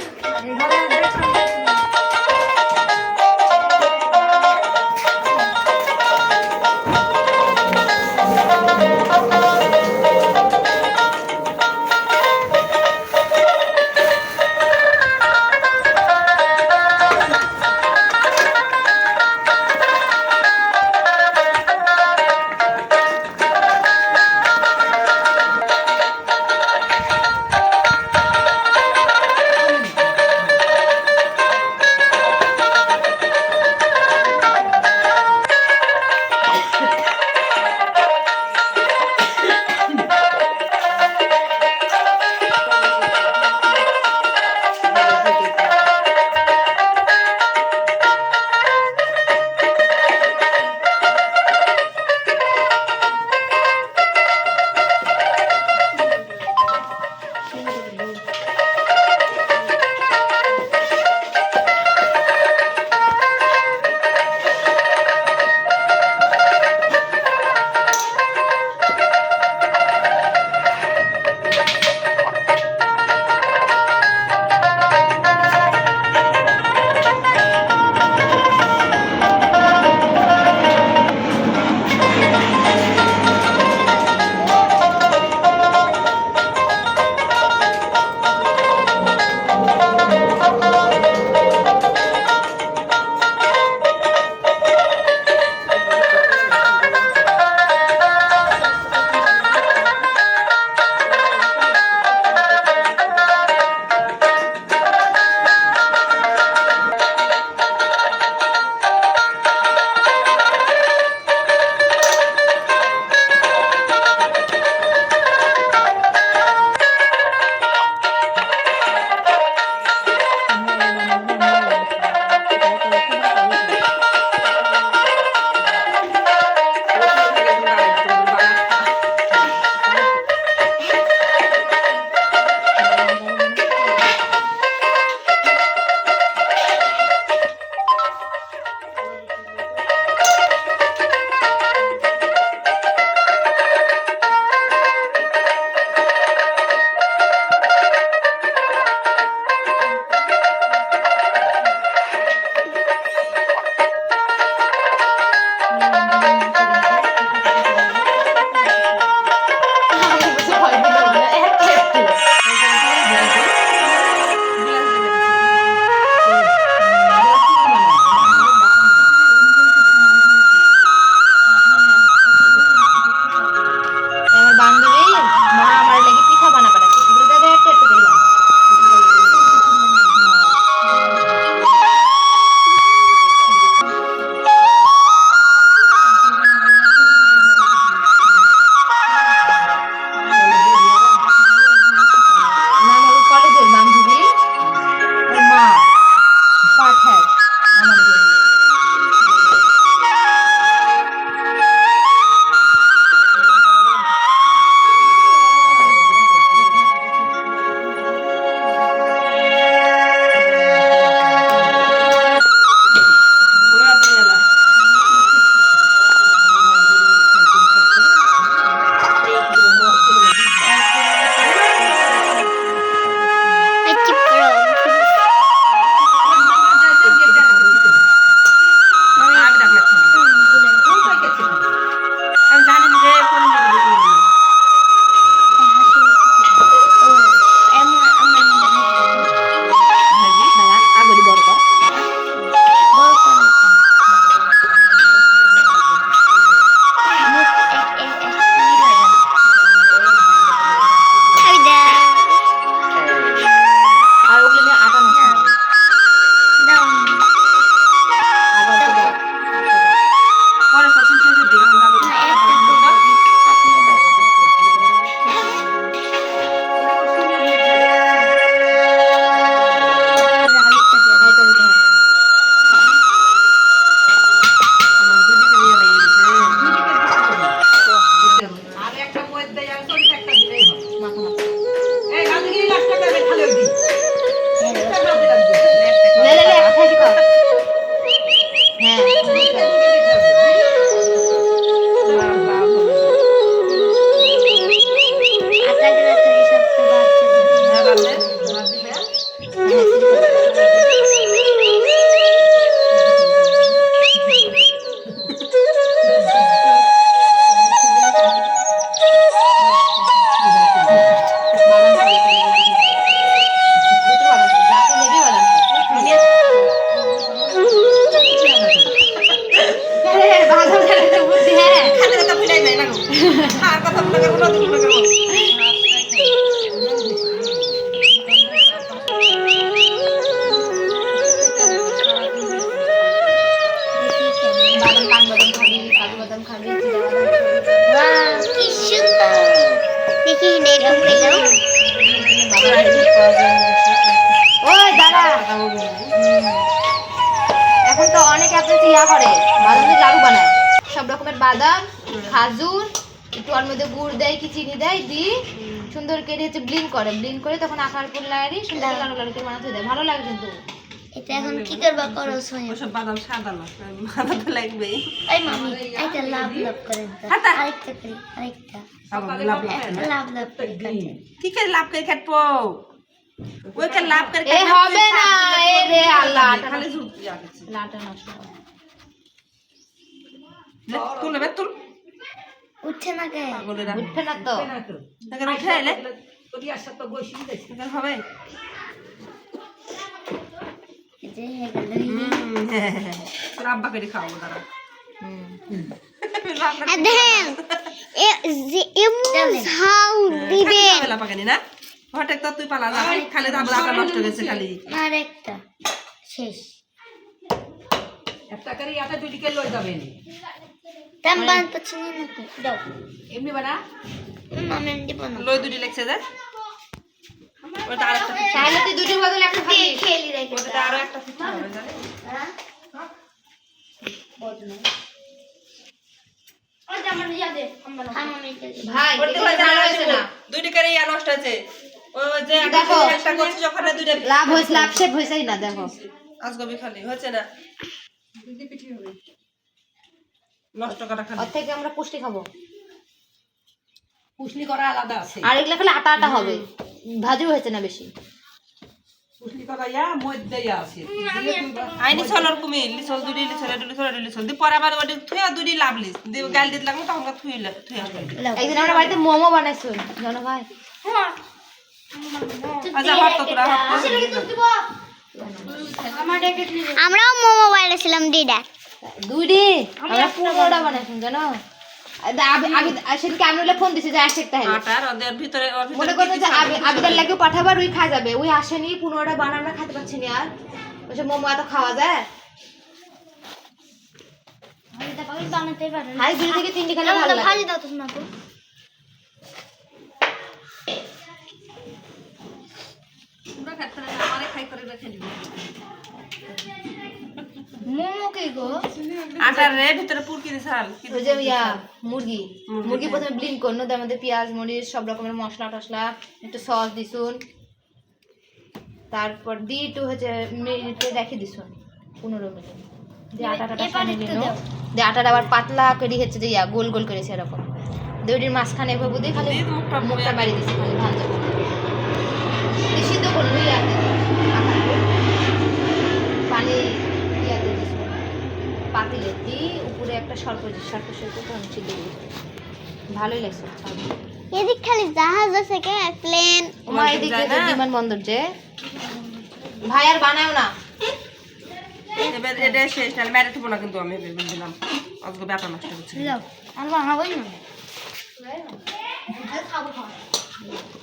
잘 가야 될 সব রকমের বাদাম খাজুর একটু ওর মধ্যে গুড় দেয় কি চিনি দেয় দি সুন্দর করে হচ্ছে ব্লিন করে। ব্লিন করে তখন আকার ফুল লাড়ি সুন্দর করে লাড়ু লাড়ু করে বানাতে দেয়। ভালো লাগে কিন্তু। এটা এখন কি করবা করো সোয়া ওসব বাদাম সাদা না মাথা তো লাগবেই। এই মামি একটা লাভ লাভ করেন তো আরেকটা করি আরেকটা। লাভ লাভ লাভ লাভ করে। কি করে লাভ করে কাটবো ওই কে লাভ করে এ হবে না এ রে আল্লাহ খালি ইয়া গেছে লাটা নষ্ট তুল এবার তুল। উঠছে না কে? উঠবে না তো। এখন উঠে এলে এখন হবে। এই যে হয়ে হ্যাঁ, হ্যাঁ। তোর আব্বা করে খাওয়াবো তারা দেখেন এমন ঝাউ দিবে। পাকানি না হঠাৎ তো তুই পালা খালি তো আবার আবার নষ্ট গেছে খালি। আরেকটা। শেষ। একটা করে ইয়াতে দুইটিকে লই যাবেন। দাম বান পছন্দ নাকি দাও। এমনি বানা? মামি দিব না লই দুটি লেগছে যা। ওটা আর একটা তাহলে তুই দুটোর বদলে একটা খাবি খেলি। রেখে ওটা আরও একটা ফিট হবে জানে ভাই ওটা এটা তো হয়েছে না। করে ইয়া নষ্ট হয়েছে ও যে দেখো। একটা করছে যখন দুইটা লাভ হয়েছে লাভ শেপ হয়েছেই না দেখো। আজগবি খালি। হচ্ছে না? নষ্ট করা খালি ওর থেকে আমরা পুষ্টি খাব। পুষলি করা আলাদা আছে। আর এগুলো খালি আটা আটা হবে। ভাজু হয়েছে না বেশি। পুষলি করা ইয়া মধ্যে ইয়া আছে। দিলে তুই বা- আইনি সলর কুমি লিসল দুডি লিসল দুডি সল দুডি লিসল দি পরে আবার ওটি থুয়া দুডি লাভ লিস। দি গাল দিত লাগল তখন থুই থুই আসবে একদিন আমরা বাড়িতে মোমো বানাইছো জানো ভাই। আচ্ছা তো তোরা হাত আমরাও মোমো বানিয়েছিলাম দিদা। দুইডি আমরা পুরোটা বানাইছো জানো? ফোন দিছি যে আসে ভিতরে মনে যে আবিদার লাগেও পাঠাবার ওই খাওয়া যাবে। ওই আসেনি পুনরাটা বানা আমরা খেতে পাচ্ছি না আর। ওইসব মোমো এত খাওয়া যায়। হাই দুই থেকে তিনটে খেলে ভালো লাগে। ভাজি দাও তো শোনা তো তোমরা খাইতে আমারে খাই করে রেখে দিবি মোমো কে গো? আটার রে ভিতরে পুরকি দিছাল ওই যে ইয়া মুরগি। মুরগি প্রথমে ব্লিন করনো তার মধ্যে পেঁয়াজ মরিচ সব রকমের মশলা টসলা একটু সস দিছুন। তারপর দি একটু হচ্ছে মিনিটে রেখে দিছুন পনেরো মিনিট। দিয়ে আটাটা দিয়ে আটাটা আবার পাতলা করে হচ্ছে যে ইয়া গোল গোল করেছে এরকম দইটির মাঝখানে এভাবে দিয়ে খালি মুখটা মুখটা বাড়ি দিছে খালি ভাজা দিয়ে সিদ্ধ করল ইয়াতে পানি ইয়াতে দিছে পাতিলে দিয়ে উপরে একটা সর্প সর্প সর্প তখন সিদ্ধ করে ভালোই লাগছে। এদিক খালি জাহাজ আছে কে? প্লেন। তোমার এদিকে যে বিমানবন্দর যে। ভাই আর বানাও না। এবার এটা শেষ তাহলে মেরে থবো না কিন্তু আমি ভেবে দিলাম। আজকে ব্যাটা নষ্ট আর বানাবোই না।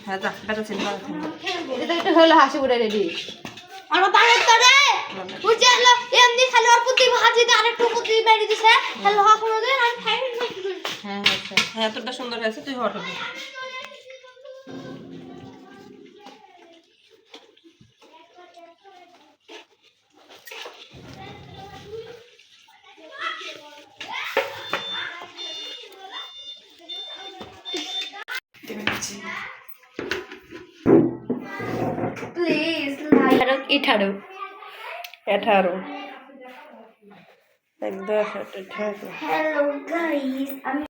হ্যাঁ যা এটা তো হলো হাসি উড়ে রেডি। আর বানাতে করে বুঝে হলো এমনি খালি অল্প দিয়ে ভাজি দিয়ে আরেকটু উপর দিয়ে বেড়ে দিছে খাই হ্যাঁ আচ্ছা হ্যাঁ এতটা সুন্দর হয়েছে তুই হট ইঠারো এঠারো এক দশ আট আঠারো হ্যালো গাইস আমি